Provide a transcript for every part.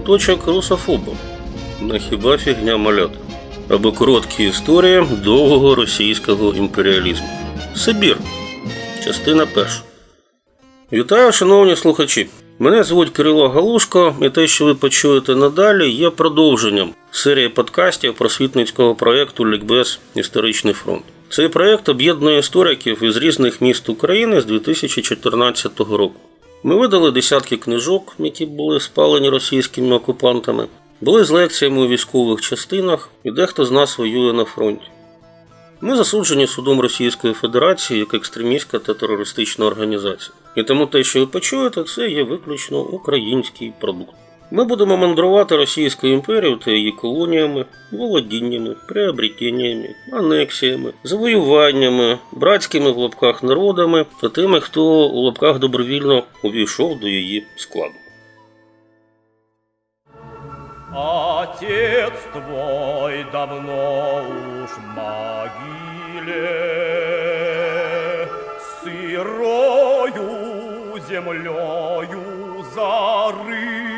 куточок русофобом. На хіба фігня малята. Або короткі історії довгого російського імперіалізму. Сибір. Частина перша. Вітаю, шановні слухачі. Мене звуть Кирило Галушко, і те, що ви почуєте надалі, є продовженням серії подкастів просвітницького проєкту Лікбез Історичний фронт. Цей проєкт об'єднує істориків із різних міст України з 2014 року. Ми видали десятки книжок, які були спалені російськими окупантами, були з лекціями у військових частинах, і дехто з нас воює на фронті. Ми засуджені судом Російської Федерації як екстремістська та терористична організація. І тому те, що ви почуєте, це є виключно український продукт. Ми будемо мандрувати Російською імперією та її колоніями, володіннями, приобретеннями, анексіями, завоюваннями, братськими в лапках народами та тими, хто у лапках добровільно увійшов до її складу. Отец твой давно уж в могиле, Сырою землею зарыт.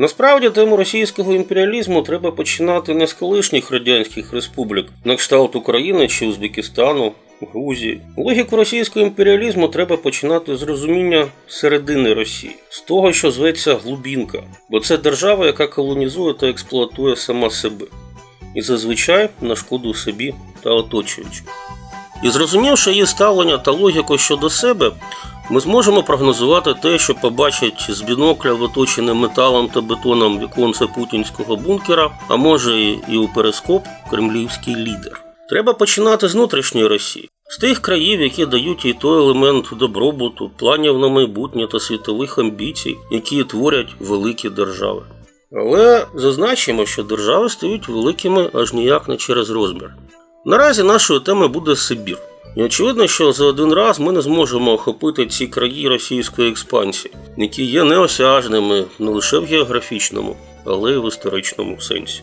Насправді тему російського імперіалізму треба починати не з колишніх радянських республік, на кшталт України чи Узбекистану, Грузії. Логіку російського імперіалізму треба починати з розуміння середини Росії, з того, що зветься глубінка, бо це держава, яка колонізує та експлуатує сама себе, і зазвичай на шкоду собі та оточуючих. І зрозумівши її ставлення та логіку щодо себе, ми зможемо прогнозувати те, що побачить з бінокля в оточене металом та бетоном віконце путінського бункера, а може і у перископ кремлівський лідер. Треба починати з внутрішньої Росії, з тих країв, які дають їй той елемент добробуту, планів на майбутнє та світових амбіцій, які творять великі держави. Але зазначимо, що держави стають великими аж ніяк не через розмір. Наразі нашою темою буде Сибір. І очевидно, що за один раз ми не зможемо охопити ці краї російської експансії, які є неосяжними не лише в географічному, але й в історичному сенсі.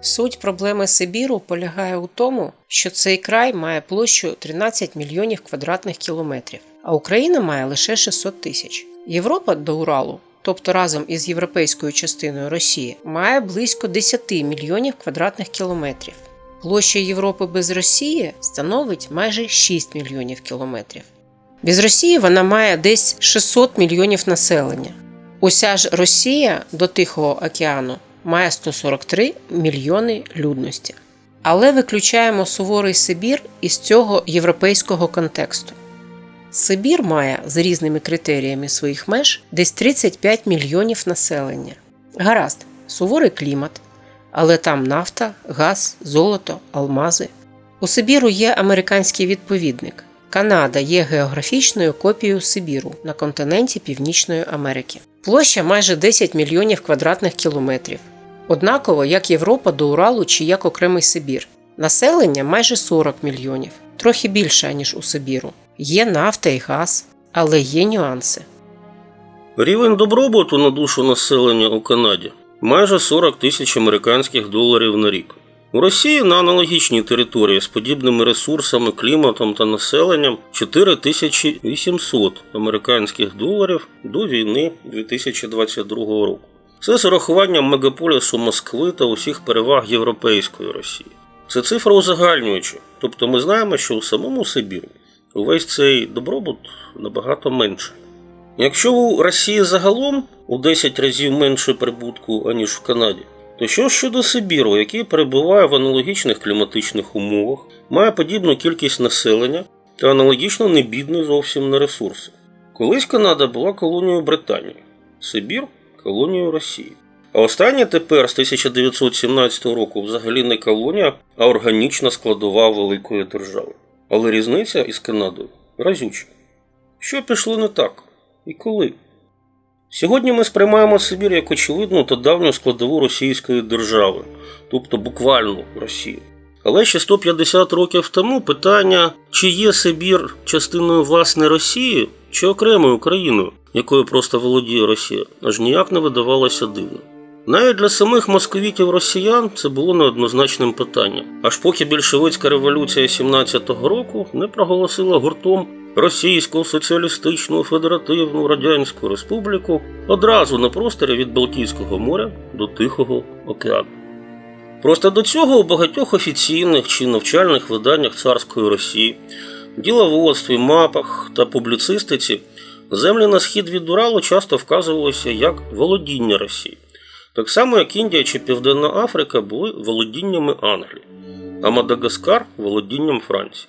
Суть проблеми Сибіру полягає у тому, що цей край має площу 13 мільйонів квадратних кілометрів, а Україна має лише 600 тисяч. Європа до Уралу, тобто разом із європейською частиною Росії, має близько 10 мільйонів квадратних кілометрів. Площа Європи без Росії становить майже 6 мільйонів кілометрів. Без Росії вона має десь 600 мільйонів населення. Уся ж Росія до Тихого океану має 143 мільйони людності. Але виключаємо суворий Сибір із цього європейського контексту. Сибір має з різними критеріями своїх меж десь 35 мільйонів населення. Гаразд, суворий клімат, але там нафта, газ, золото, алмази. У Сибіру є американський відповідник. Канада є географічною копією Сибіру на континенті Північної Америки. Площа майже 10 мільйонів квадратних кілометрів. Однаково як Європа до Уралу чи як окремий Сибір. Населення майже 40 мільйонів, трохи більше, ніж у Сибіру. Є нафта і газ, але є нюанси. Рівень добробуту на душу населення у Канаді майже 40 тисяч американських доларів на рік. У Росії на аналогічній території з подібними ресурсами, кліматом та населенням 4800 американських доларів до війни 2022 року. Це з урахуванням мегаполісу Москви та усіх переваг європейської Росії. Це цифра узагальнююча, тобто ми знаємо, що у самому Сибіру увесь цей добробут набагато менше. Якщо у Росії загалом у 10 разів менше прибутку, аніж в Канаді, то що щодо Сибіру, який перебуває в аналогічних кліматичних умовах, має подібну кількість населення та аналогічно не бідний зовсім на ресурси. Колись Канада була колонією Британії, Сибір колонією Росії. А останнє тепер з 1917 року взагалі не колонія, а органічна складова великої держави. Але різниця із Канадою разюча. Що пішло не так? І коли? Сьогодні ми сприймаємо Сибір як очевидну та давню складову російської держави, тобто буквально Росію. Але ще 150 років тому питання, чи є Сибір частиною власне Росії, чи окремою країною, якою просто володіє Росія, аж ніяк не видавалося дивним. Навіть для самих московітів росіян це було неоднозначним питанням, аж поки більшовицька революція 17-го року не проголосила гуртом Російську соціалістичну федеративну радянську республіку одразу на просторі від Балтійського моря до Тихого океану. Просто до цього у багатьох офіційних чи навчальних виданнях царської Росії, діловодстві, мапах та публіцистиці землі на схід від Уралу часто вказувалися як володіння Росії, так само як Індія чи Південна Африка були володіннями Англії, а Мадагаскар володінням Франції.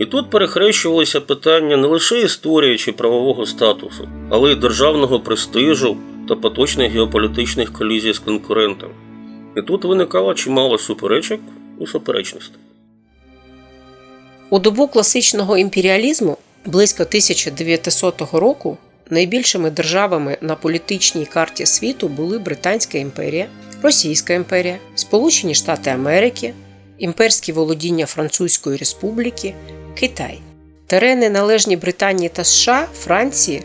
І тут перехрещувалися питання не лише історії чи правового статусу, але й державного престижу та поточних геополітичних колізій з конкурентами. І тут виникало чимало суперечок і суперечностей. У добу класичного імперіалізму близько 1900 року найбільшими державами на політичній карті світу були Британська імперія, Російська імперія, Сполучені Штати Америки, імперські володіння Французької Республіки, Китай. Терени, належні Британії та США, Франції,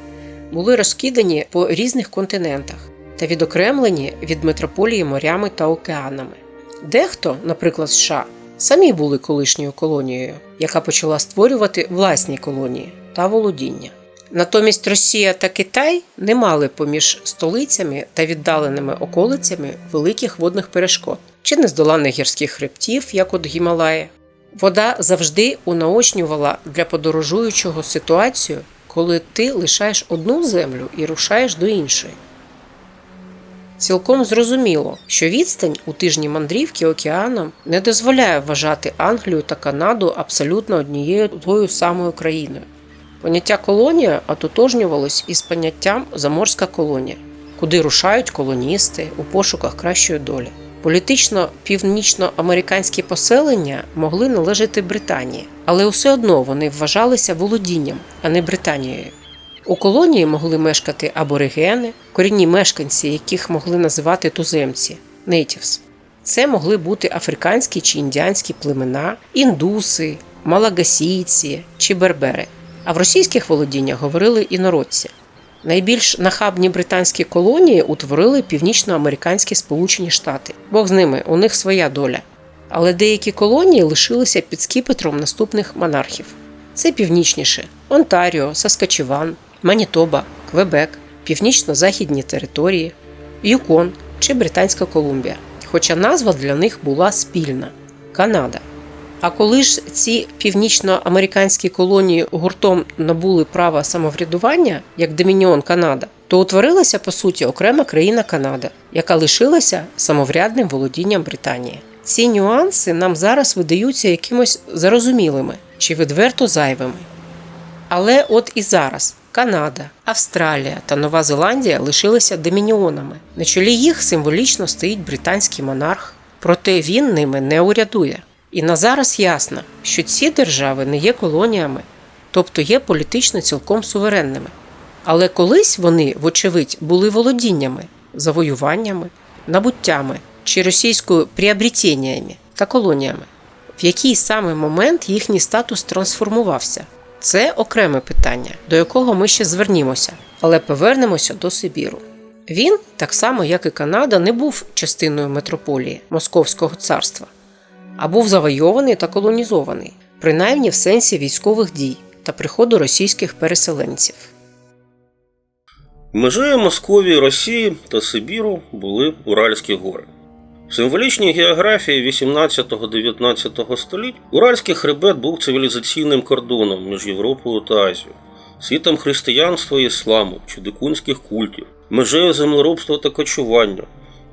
були розкидані по різних континентах та відокремлені від метрополії морями та океанами. Дехто, наприклад, США, самі були колишньою колонією, яка почала створювати власні колонії та володіння. Натомість Росія та Китай не мали поміж столицями та віддаленими околицями великих водних перешкод чи нездоланних гірських хребтів, як от Гімалаї. Вода завжди унаочнювала для подорожуючого ситуацію, коли ти лишаєш одну землю і рушаєш до іншої. Цілком зрозуміло, що відстань у тижні мандрівки океаном не дозволяє вважати Англію та Канаду абсолютно однією тою самою країною. Поняття колонія ототожнювалось із поняттям заморська колонія, куди рушають колоністи у пошуках кращої долі. Політично північноамериканські поселення могли належати Британії, але все одно вони вважалися володінням, а не Британією. У колонії могли мешкати аборигени, корінні мешканці, яких могли називати туземці natives. Це могли бути африканські чи індіанські племена, індуси, малагасійці чи бербери. А в російських володіннях говорили інородці. Найбільш нахабні британські колонії утворили північноамериканські Сполучені Штати. Бог з ними, у них своя доля. Але деякі колонії лишилися під скіпетром наступних монархів. Це північніше Онтаріо, Саскачеван, Манітоба, Квебек, північно-західні території, Юкон чи Британська Колумбія. Хоча назва для них була спільна Канада. А коли ж ці північноамериканські колонії гуртом набули права самоврядування, як Домініон Канада, то утворилася по суті окрема країна Канада, яка лишилася самоврядним володінням Британії. Ці нюанси нам зараз видаються якимось зарозумілими чи відверто зайвими. Але от і зараз Канада, Австралія та Нова Зеландія лишилися домініонами. На чолі їх символічно стоїть британський монарх, проте він ними не урядує. І на зараз ясно, що ці держави не є колоніями, тобто є політично цілком суверенними. Але колись вони, вочевидь, були володіннями, завоюваннями, набуттями чи російською приобретеннями та колоніями. В який саме момент їхній статус трансформувався? Це окреме питання, до якого ми ще звернімося, але повернемося до Сибіру. Він, так само як і Канада, не був частиною метрополії Московського царства, а був завойований та колонізований, принаймні в сенсі військових дій та приходу російських переселенців. Межею Московії, Росії та Сибіру були Уральські гори. В символічній географії 18-19 століть Уральський хребет був цивілізаційним кордоном між Європою та Азією, світом християнства і ісламу чи дикунських культів, межею землеробства та кочування,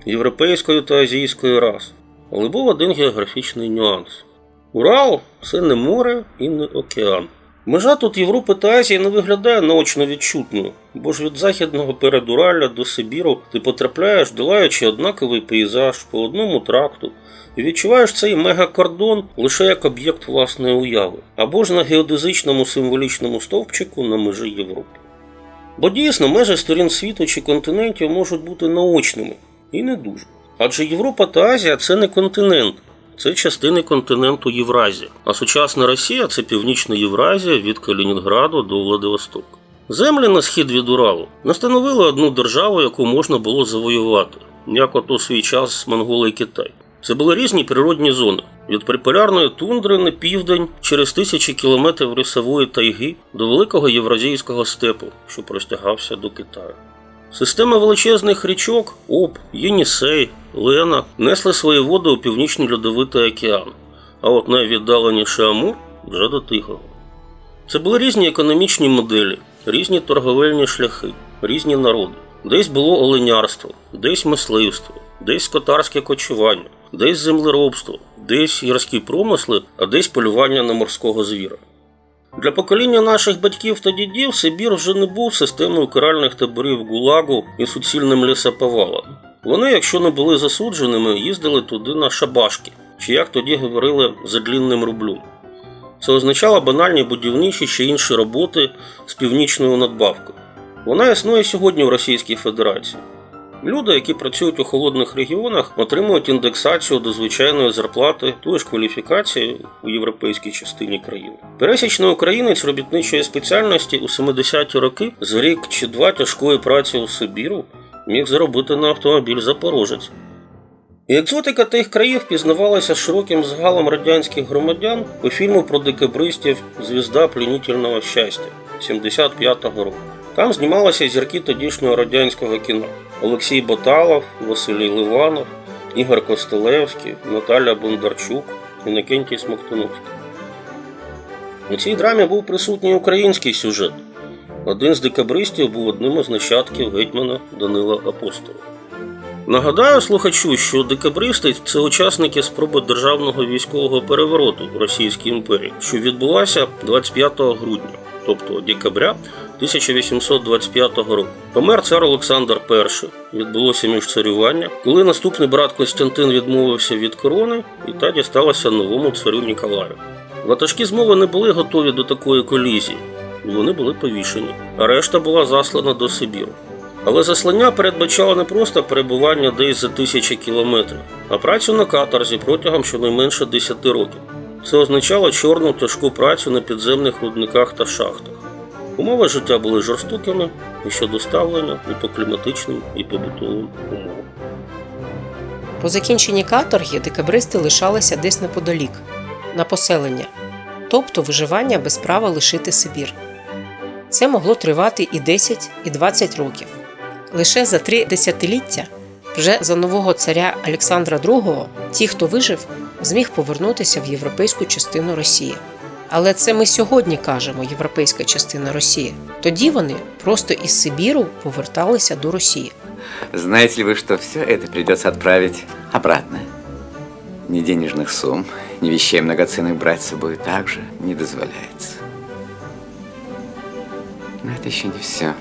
європейської та азійської рас. Але був один географічний нюанс: Урал це не море і не океан. Межа тут Європи та Азії не виглядає наочно відчутною, бо ж від західного передуралля до Сибіру ти потрапляєш, долаючи однаковий пейзаж по одному тракту, і відчуваєш цей мегакордон лише як об'єкт власної уяви, або ж на геодезичному символічному стовпчику на межі Європи. Бо дійсно межі сторін світу чи континентів можуть бути наочними і не дуже. Адже Європа та Азія це не континент, це частини континенту Євразія, а сучасна Росія це північна Євразія від Калінінграду до Владивостока. Землі на схід від Уралу не становили одну державу, яку можна було завоювати, як ото свій час Монголи і Китай. Це були різні природні зони від приполярної тундри на південь через тисячі кілометрів лісової тайги до великого євразійського степу, що простягався до Китаю. Система величезних річок Об, Єнісей, Лена несли свої води у північний льодовитий океан, а от найвіддаленіший Амур вже до Тихого. Це були різні економічні моделі, різні торговельні шляхи, різні народи. Десь було оленярство, десь мисливство, десь скотарське кочування, десь землеробство, десь гірські промисли, а десь полювання на морського звіра. Для покоління наших батьків та дідів Сибір вже не був системою каральних таборів ГУЛАГу і суцільним лісоповалом. Вони, якщо не були засудженими, їздили туди на шабашки, чи як тоді говорили за длінним рублем. Це означало банальні будівничі чи інші роботи з північною надбавкою. Вона існує сьогодні в Російській Федерації. Люди, які працюють у холодних регіонах, отримують індексацію до звичайної зарплати тої ж кваліфікації у європейській частині країни. Пересічний українець робітничої спеціальності у 70-ті роки з рік чи два тяжкої праці у Сибіру міг заробити на автомобіль Запорожець. Екзотика тих країв пізнавалася широким згалом радянських громадян по фільму про декабристів Звізда плінітельного щастя 75-го року. Там знімалися зірки тодішнього радянського кіно: Олексій Боталов, Василій Ливанов, Ігор Костелевський, Наталя Бондарчук, Іннокентій Смоктуновський. У цій драмі був присутній український сюжет. Один з декабристів був одним із нащадків гетьмана Данила Апостола. Нагадаю слухачу, що декабристи це учасники спроби державного військового перевороту в Російській імперії, що відбулася 25 грудня, тобто декабря 1825 року. Помер цар Олександр І, відбулося міжцарювання, коли наступний брат Костянтин відмовився від корони, і та дісталася новому царю Ніколаю. Ватажки змови не були готові до такої колізії, і вони були повішені, а решта була заслана до Сибіру. Але заслання передбачало не просто перебування десь за тисячі кілометрів, а працю на каторзі протягом щонайменше 10 років. Це означало чорну тяжку працю на підземних рудниках та шахтах. Умови життя були жорстокими і щодо ставлення, і по кліматичним, і побутовим умовам. По закінченні каторги декабристи лишалися десь неподалік, на поселення, тобто виживання без права лишити Сибір. Це могло тривати і 10, і 20 років. Лише за три десятиліття, вже за нового царя Олександра II, ті, хто вижив, зміг повернутися в європейську частину Росії. Але це ми сьогодні кажемо європейська частина Росії. Тоді вони просто із Сибіру поверталися до Росії. Знаете ли вы, что все это придется отправить обратно? Ни денежных сумм, ни вещей многоценных брать с собой также не дозволяется. Но это еще не все.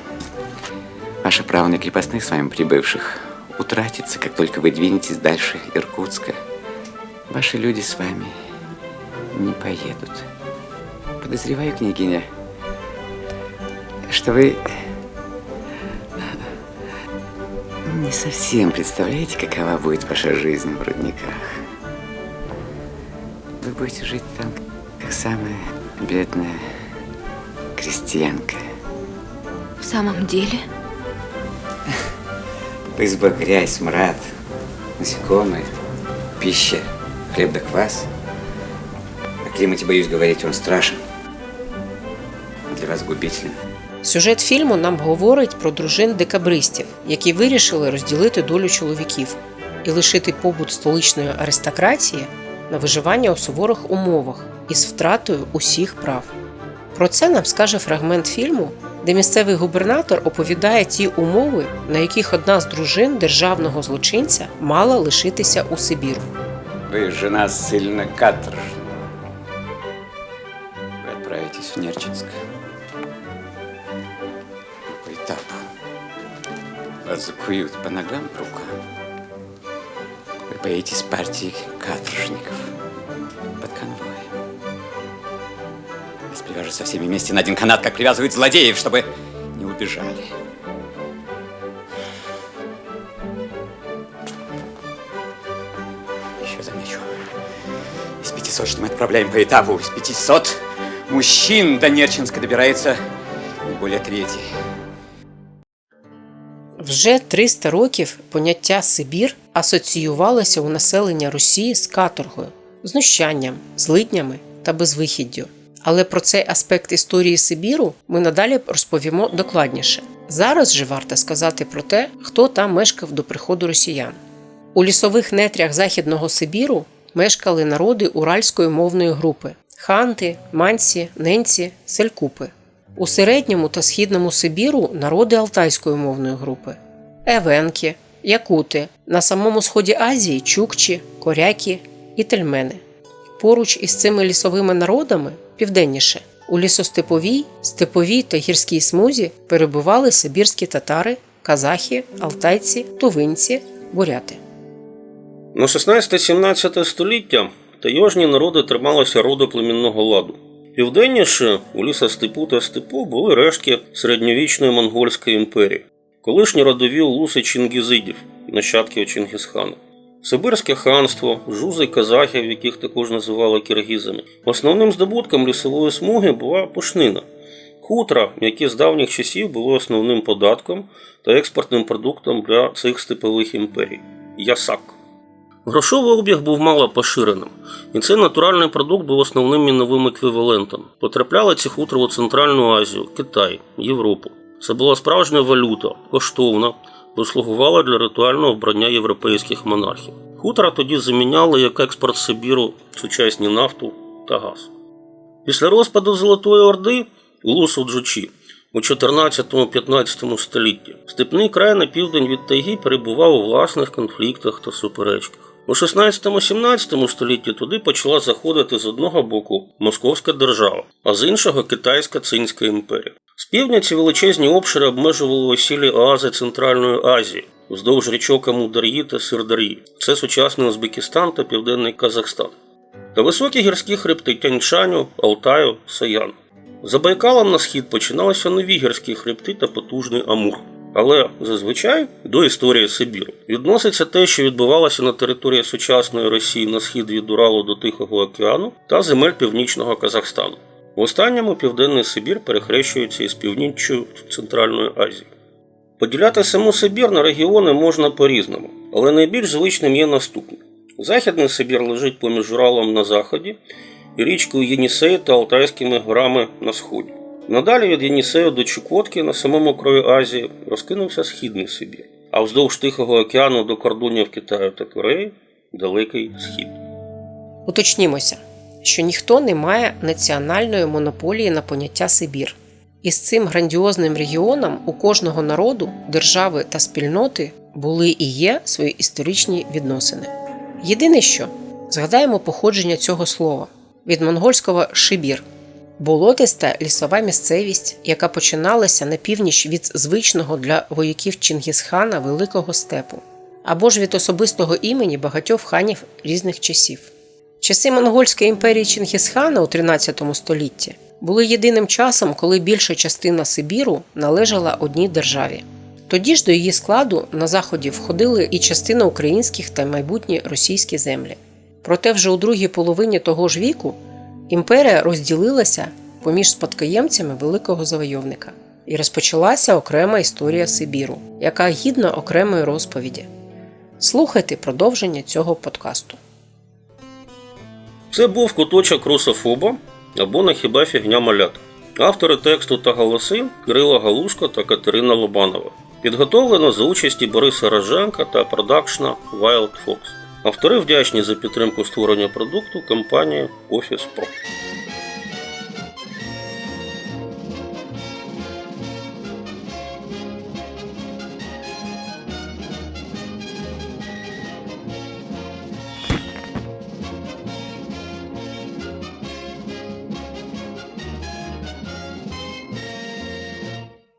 Ваше право на крепостных с вами прибывших утратится, как только вы двинетесь дальше Иркутска. Ваши люди с вами не поедут. Подозреваю, княгиня, что вы не совсем представляете, какова будет ваша жизнь в рудниках. Вы будете жить там, как самая бедная крестьянка. В самом деле? В избах грязь, смрад, насекомые, пища, хлеб да квас. О климате, боюсь говорить, он страшен. Для. Сюжет фільму нам говорить про дружин декабристів, які вирішили розділити долю чоловіків і лишити побут столичної аристократії на виживання у суворих умовах із втратою усіх прав. Про це нам скаже фрагмент фільму, де місцевий губернатор оповідає ті умови, на яких одна з дружин державного злочинця мала лишитися у Сибіру. Вы жена сильно каторжна. Вы отправитесь в Нерчинск. Вас закуют по ногам, по рукам. Вы поедете с партией каторжников под конвоем. Вас привяжут со всеми вместе на один канат, как привязывают злодеев, чтобы не убежали. Еще замечу. Из 500, что мы отправляем по этапу, из 500 мужчин до Нерчинска добирается не более трети. Вже 300 років поняття Сибір асоціювалося у населення Росії з каторгою, знущанням, злиднями та безвихіддю. Але про цей аспект історії Сибіру ми надалі розповімо докладніше. Зараз же варто сказати про те, хто там мешкав до приходу росіян. У лісових нетрях Західного Сибіру мешкали народи уральської мовної групи ханти, манці, ненці, селькупи. У середньому та східному Сибіру народи Алтайської мовної групи евенки, якути, на самому сході Азії чукчі, коряки і тельмени. Поруч із цими лісовими народами, південніше, у лісостеповій, степовій та гірській смузі перебували сибірські татари, казахи, алтайці, тувинці, буряти. На 16-17 століття тайожні народи трималися родоплемінного ладу. Південніше у лісостепу та степу були рештки середньовічної монгольської імперії, колишні родові улуси чингізидів, нащадків Чингісхана. Сибирське ханство, жузи казахів, яких також називали киргізами. Основним здобутком лісової смуги була пушнина. Хутра, які з давніх часів були основним податком та експортним продуктом для цих степових імперій. Ясак. Грошовий обіг був мало поширеним, і цей натуральний продукт був основним міновим еквівалентом. Потрапляли ці хутри у Центральну Азію, Китай, Європу. Це була справжня валюта, коштовна, бо слугувала для ритуального вбрання європейських монархів. Хутра тоді заміняли як експорт Сибіру сучасні нафту та газ. Після розпаду Золотої Орди Улусу Джучі у 14-15 столітті степний край на південь від тайги перебував у власних конфліктах та суперечках. У 16-17 столітті туди почала заходити з одного боку Московська держава, а з іншого Китайська Цинська імперія. З півдня величезні обшири обмежували осілі оази Центральної Азії вздовж річок Амудар'ї та Сирдар'ї. Це сучасний Узбекистан та Південний Казахстан. Та високі гірські хребти Тяньшаню, Алтаю, Саян. За Байкалом на схід починалися нові гірські хребти та потужний Амур. Але зазвичай до історії Сибіру відноситься те, що відбувалося на території сучасної Росії на схід від Уралу до Тихого океану та земель північного Казахстану. В останньому південний Сибір перехрещується із північчю Центральної Азії. Поділяти саму Сибір на регіони можна по-різному, але найбільш звичним є наступне: Західний Сибір лежить поміж Уралом на заході і річкою Єнісей та Алтайськими горами на сході. Надалі від Єнісею до Чукотки на самому краю Азії розкинувся Східний Сибір, а вздовж Тихого океану до кордонів Китаю та Кореї Далекий Схід. Уточнімося, що ніхто не має національної монополії на поняття Сибір. І з цим грандіозним регіоном у кожного народу, держави та спільноти були і є свої історичні відносини. Єдине що згадаємо походження цього слова від монгольського шибір болотиста лісова місцевість, яка починалася на північ від звичного для вояків Чингісхана Великого степу, або ж від особистого імені багатьох ханів різних часів. Часи монгольської імперії Чингісхана у 13 столітті були єдиним часом, коли більша частина Сибіру належала одній державі. Тоді ж до її складу на заході входили і частина українських та майбутні російські землі. Проте вже у другій половині того ж віку імперія розділилася поміж спадкоємцями великого завойовника, і розпочалася окрема історія Сибіру, яка гідна окремої розповіді. Слухайте продовження цього подкасту. Це був куточок русофоба або на хіба фігня малята. Автори тексту та голоси Кирила Галушко та Катерина Лобанова. Підготовлено за участі Бориса Роженка та продакшна Wild Fox. Автори вдячні за підтримку створення продукту компанії Office Pro.